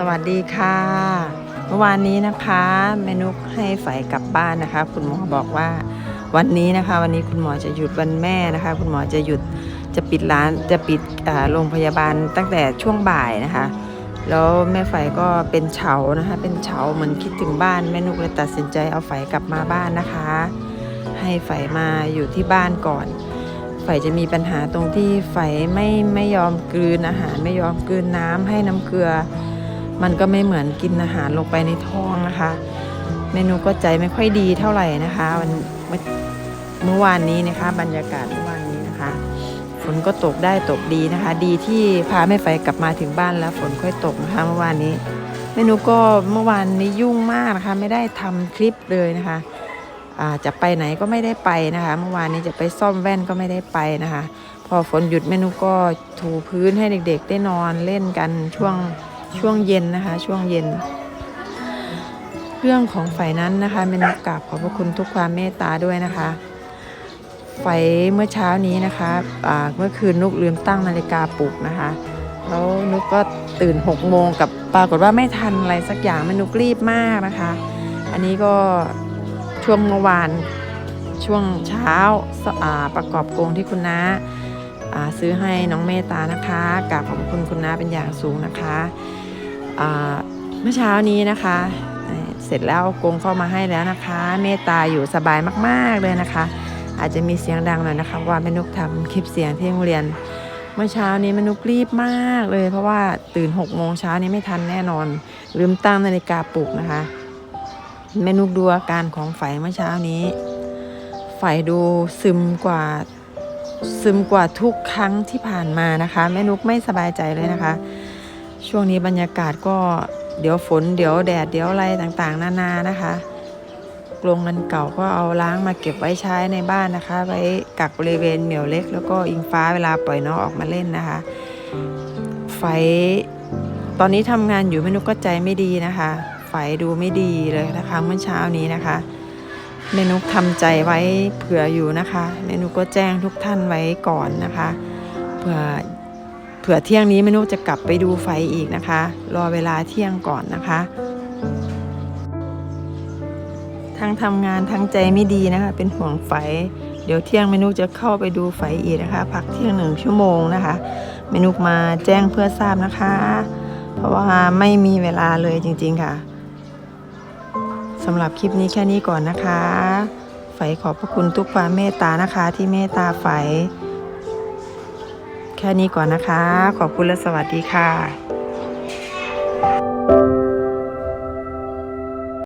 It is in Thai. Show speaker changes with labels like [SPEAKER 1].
[SPEAKER 1] สวัสดีค่ะ เมื่อวานนี้นะคะแม่นุกให้ไฝกลับบ้านนะคะ คุณหมอบอกว่าวันนี้นะคะ วันนี้คุณหมอจะหยุดวันแม่นะคะ คุณหมอจะหยุดจะปิดร้านจะปิดโรงพยาบาลตั้งแต่ช่วงบ่ายนะคะ แล้วแม่ไฝก็เป็นเฉานะคะ เป็นเฉาเหมือนคิดถึงบ้านแม่นุกเลยตัดสินใจเอาไฝกลับมาบ้านนะคะ ให้ไฝมาอยู่ที่บ้านก่อนไฝจะมีปัญหาตรงที่ไฝไม่ไม่ยอมกลืนอาหารไม่ยอมกลืนน้ำให้น้ำเกลือ มันก็ไม่เหมือนกินอาหารลงไปในท้องนะคะ เมนูก็ใจไม่ค่อยดีเท่าไหร่นะคะวันเมื่อวานนี้นะคะ บรรยากาศเมื่อวานนี้นะคะฝนก็ตกได้ตกดีนะคะ ดีที่พาแม่ไฟกลับมาถึงบ้านแล้วฝนค่อยตกนะคะเมื่อวานนี้ เมนูก็เมื่อวานนี้ยุ่งมากนะคะ ไม่ได้ทำคลิปเลยนะคะจะไปไหนก็ไม่ได้ไปนะคะ เมื่อวานนี้จะไปซ่อมแว่นก็ไม่ได้ไปนะคะ พอฝนหยุดเมนูก็ถูพื้นให้เด็กๆ ได้นอนเล่นกันช่วง ช่วงเย็นนะคะ ช่วงเย็น เรื่องของไฟนั้นนะคะเมนูกราบขอบพระคุณทุกความเมตตาด้วยนะคะไฟเมื่อเช้านี้นะคะเมื่อคืนนุกลืมตั้งนาฬิกาปลุกนะคะ แล้วนุกก็ตื่น6กโมงกับปรากฏว่าไม่ทันอะไรสักอย่างมันนุกรีบมากนะคะ อันนี้ก็ช่วงเมื่อวานช่วงเช้าอ่าประกอบกรงที่คุณน้า ซื้อให้น้องเมตตานะคะกราบขอบคุณคุณน้าเป็นอย่างสูงนะคะเมื่อเช้านี้นะคะ เสร็จแล้วกรงเข้ามาให้แล้วนะคะ เมตตาอยู่สบายมาก ๆเลยนะคะ อาจจะมีเสียงดังหน่อยนะคะว่าแม่นุกทำคลิปเสียงที่โรงเรียน เมื่อเช้านี้แม่นุกรีบมากเลย เพราะว่าตื่น6กโมงเช้านี้ไม่ทันแน่นอน ลืมตั้งนาฬิกาปลุกนะคะแม่นุกดูอาการของไฝเมื่อเช้านี้ ไฝดูซึมกว่า ซึมกว่าทุกครั้งที่ผ่านมานะคะแม่นุกไม่สบายใจเลยนะคะ ช่วงนี้บรรยากาศก็เดี๋ยวฝนเดี๋ยวแดดเดี๋ยวอะไรต่างๆ นานานะคะกรงเงินเก่าก็เอาล้างมาเก็บไว้ใช้ในบ้านนะคะ ไว้กักบริเวณเหมียวเล็ก แล้วก็อิงฟ้าเวลาปล่อยน้องออกมาเล่นนะคะ ไฟตอนนี้ทำงานอยู่แม่นุกก็ใจไม่ดีนะคะ ไฟดูไม่ดีเลยนะคะเมื่อเช้านี้นะคะ เมนุกทำใจไว้เผื่ออยู่นะคะเมนุกก็แจ้งทุกท่านไว้ก่อนนะคะ เผื่อเผื่อเที่ยงนี้เมนุกจะกลับไปดูไฟอีกนะคะ รอเวลาเที่ยงก่อนนะคะ ทั้งทำงานทั้งใจไม่ดีนะคะ เป็นห่วงไฟ เดี๋ยวเที่ยงเมนุกจะเข้าไปดูไฟอีกนะคะ พักเที่ยงหนึ่งชั่วโมงนะคะ เมนุกมาแจ้งเพื่อทราบนะคะ เพราะว่าไม่มีเวลาเลยจริง ๆค่ะ สำหรับคลิปนี้แค่นี้ก่อนนะคะไฝขอบพระคุณทุกความเมตตานะคะที่เมตตาไฝแค่นี้ก่อนนะคะ ขอบคุณและสวัสดีค่ะ